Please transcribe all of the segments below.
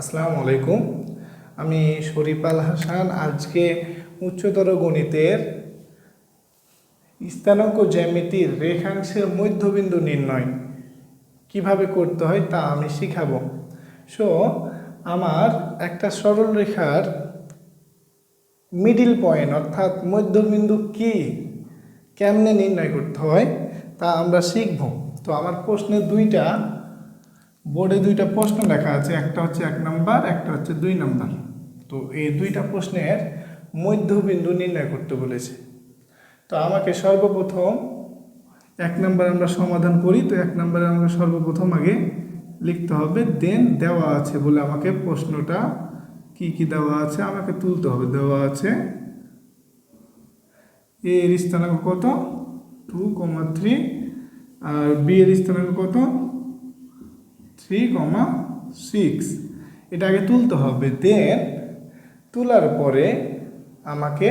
আসসালামু আলাইকুম। আমি শরীফ আল হাসান। আজকে উচ্চতর গণিতের স্থানাঙ্ক জ্যামিতির রেখাংশের মধ্যবিন্দু নির্ণয় কীভাবে করতে হয় তা আমি শিখাবো। সো আমার একটা সরল রেখার মিডিল পয়েন্ট অর্থাৎ মধ্যবিন্দু কি কেমনে নির্ণয় করতে হয় তা আমরা শিখব। তো আমার প্রশ্নের দুইটা বোর্ডে দুইটা প্রশ্ন লেখা আছে, একটা হচ্ছে এক নাম্বার, একটা হচ্ছে দুই নাম্বার। তো এই দুইটা প্রশ্নের মধ্যবিন্দু নির্ণয় করতে বলেছে। তো আমাকে সর্বপ্রথম এক নাম্বার আমরা সমাধান করি, তো এক নাম্বারে আমাকে সর্বপ্রথম আগে লিখতে হবে, দেন দেওয়া আছে বলে আমাকে প্রশ্নটা কি কি দেওয়া আছে আমাকে তুলতে হবে। দেওয়া আছে এ এর স্থানাঙ্ক কত? টু কমা থ্রি, আর বি এর স্থানাঙ্ক কত? থ্রি কমা সিক্স এটা আগে তুলতে হবে। দেন তোলার পরে আমাকে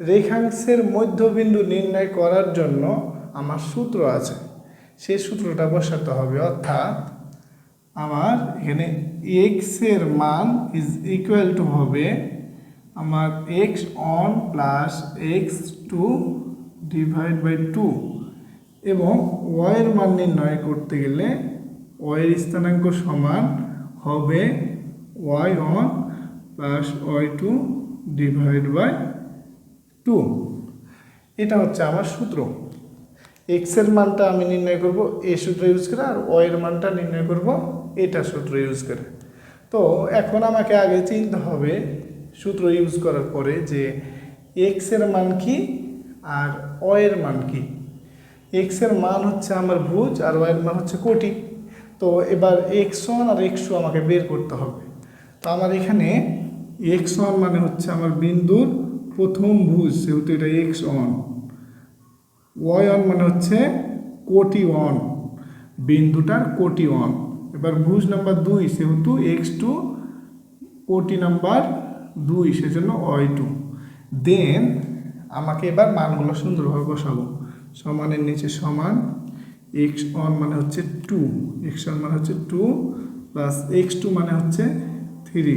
রেখাংশের মধ্যবিন্দু নির্ণয় করার জন্য আমার সূত্র আছে। সেই সূত্রটা বসাতে হবে। অর্থাৎ আমার এখানে এক্সের মান ইজ ইকুয়াল টু হবে আমার X one plus X two divide by two এবং ওয়ের মান নির্ণয় করতে গেলে ওয়ের স্থানাঙ্ক সমান হবে Y one plus Y two divide by two এটা হচ্ছে আমার সূত্র। এক্সের মানটা আমি নির্ণয় করব এই সূত্র ইউজ করে আর ওয়ের মানটা নির্ণয় করব এটা সূত্র ইউজ করে। তো এখন আমাকে আগে চিনতে হবে সূত্র ইউজ করার পরে যে এক্সের মান কি আর ওয়ের মান কি। এক্সের মান হচ্ছে আমার ভুজ আর ওয়ের মান হচ্ছে কোটি। তো এবার এক্স ওয়ান আর এক্স টু আমাকে বের করতে হবে। তো আমার এখানে এক্স ওয়ান মানে হচ্ছে আমার বিন্দুর প্রথম ভুজ সেহেতু এটা এক্স ওয়ান ওয়াই ওয়ান মানে হচ্ছে কোটি ওয়ান বিন্দুটার কোটি ওয়ান এবার ভুজ নাম্বার দুই সেহেতু এক্স টু কোটি নাম্বার দুই, সেজন্য ওয়াই টু দেন আমাকে এবার মানগুলো সুন্দরভাবে বসাবো। সমানের নিচে সমান এক্স ওয়ান মানে হচ্ছে টু এক্স ওয়ান মানে হচ্ছে টু প্লাস এক্স টু মানে হচ্ছে থ্রি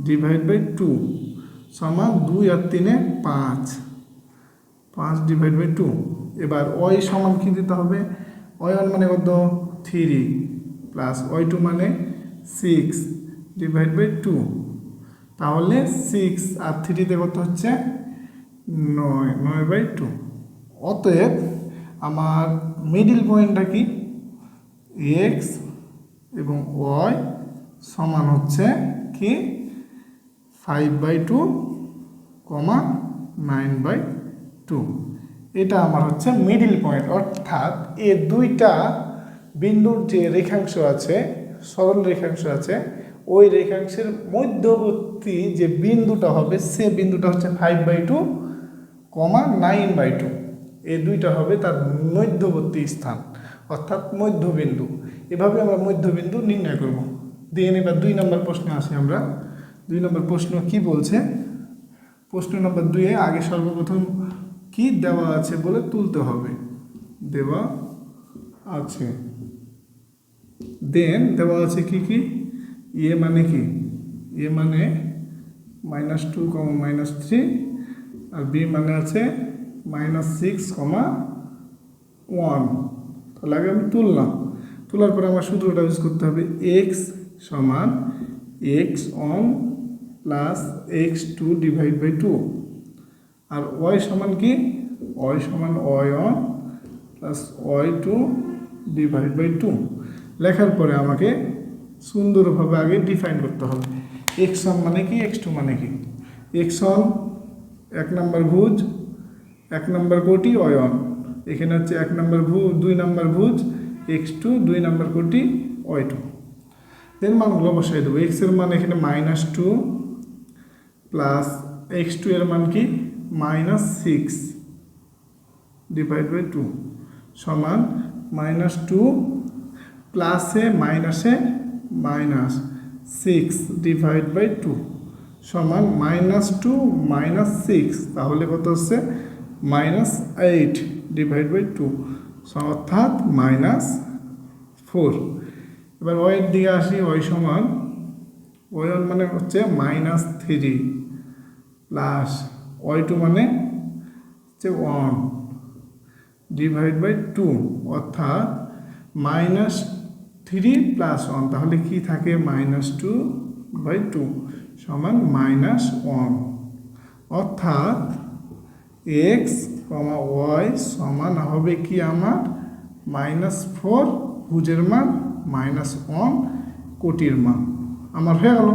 ডিভাইড বাই টু সমান দুই আর তিনে পাঁচ। পাঁচ ডিভাইড বাই টু এবার ওই সমান কী দিতে হবে? ওই ওয়ান মানে কত? থ্রি প্লাস ওই টু মানে সিক্স ডিভাইড বাই টু তাহলে সিক্স আর থ্রিতে কত হচ্ছে? নয় নয় বাই টু অতএব আমার মিডিল পয়েন্টটা কি? এক্স এবং ওয়াই সমান হচ্ছে কি? Five by two comma nine by two এটা আমার হচ্ছে মিডিল পয়েন্ট অর্থাৎ এ দুইটা বিন্দুর যে রেখাংশ আছে, সরল রেখাংশ আছে, ওই রেখাংশের মধ্যবর্তী যে বিন্দুটা হবে, সে বিন্দুটা হচ্ছে five by two comma nine by two এই দুইটা হবে তার মধ্যবর্তী স্থান, অর্থাৎ মধ্যবিন্দু। এভাবে আমরা মধ্যবিন্দু নির্ণয় করব। দেন এবার দুই নম্বর প্রশ্নে আসি আমরা। দুই নম্বর প্রশ্ন কি বলছে? প্রশ্ন নম্বর দুইয়ে আগে সর্বপ্রথম কি দেওয়া আছে বলে তুলতে হবে। দেওয়া আছে। দেন দেওয়া আছে কি কি? এ মানে কি? এ মানে minus two comma minus three আর বি মানে আছে মাইনাস সিক্স কমা ওয়ান তাহলে আগে আমি তুললাম। তোলার পরে আমার সূত্রটা ইউজ করতে হবে এক্স সমান x one plus x two divide by two R y সমান কি? ওয়াই সমান y one plus y two divide by two লেখার পরে আমাকে সুন্দরভাবে আগে ডিফাইন করতে হবে। এক্স ওয়ান মানে কি? এক্স টু মানে কি? এক্স ওয়ান এক নম্বর ভুজ এক নম্বর কোটি ওয়ান এখানে হচ্ছে এক নম্বর ভু, দুই নম্বর ভুজ, এক্স টু, দুই নম্বর কোটি ওয়াই টু। দেন মানগুলো বসাই দেবো। এক্সের মান এখানে minus two plus x two এর মান কি? Minus six divide by two সমান মাইনাস টু প্লাসে মাইনাসে minus six divide by two সমান মাইনাস টু মাইনাস সিক্স। তাহলে কত হচ্ছে? Minus eight divide by two অর্থাৎ মাইনাস ফোর এবার ওয়ের দিকে আসি ওই সমান ওই মানে হচ্ছে minus three plus y two মানে হচ্ছে ওয়ান ডিভাইড বাই টু অর্থাৎ মাইনাস থ্রি প্লাস ওয়ান তাহলে কি থাকে? মাইনাস টু বাই টু সমান মাইনাস ওয়ান অর্থাৎ এক্স কমা ওয়াই সমান হবে কি আমার? মাইনাস ফোর হুজের মান মাইনাস ওয়ান কোটির মান। আমার হয়ে গেল।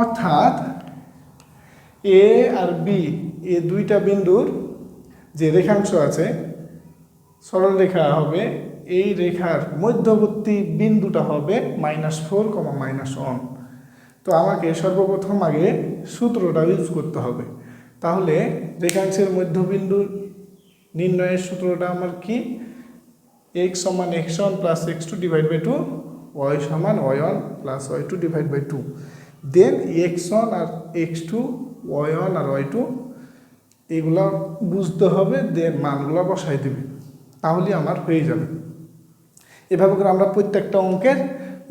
অর্থাৎ এ আর বি এ দুইটা বিন্দুর যে রেখাংশ আছে, সরল রেখা হবে, এই রেখার মধ্যবর্তী বিন্দুটা হবে minus four comma minus one তো আমাকে সর্বপ্রথম আগে সূত্রটা ইউজ করতে হবে। তাহলে রেখাংশের মধ্যবিন্দু নির্ণয়ের সূত্রটা আমার কি? এক্স সমান x one plus x two divide by two y সমান y one plus y two divide by two then x one R x two y one আর ওয়াই টু এগুলো বুঝতে হবে দেন মানগুলো বসাই দেবে। তাহলে আমার হয়ে যাবে। এভাবে করে আমরা প্রত্যেকটা অঙ্কের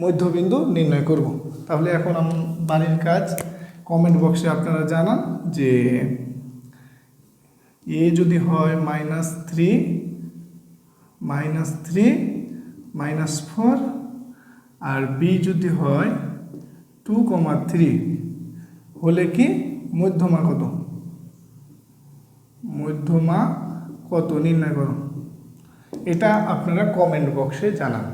মধ্যবিন্দু নির্ণয় করব। তাহলে এখন আম- বাড়ির কাজ কমেন্ট বক্সে আপনারা জানান যে এ যদি হয় minus three minus three, minus four, আর বি যদি হয় টু কমা থ্রি, হলে কি মধ্যমা কত? মধ্যমা কত? নির্ণয় করো। এটা আপনারা কমেন্ট বক্সে জানান।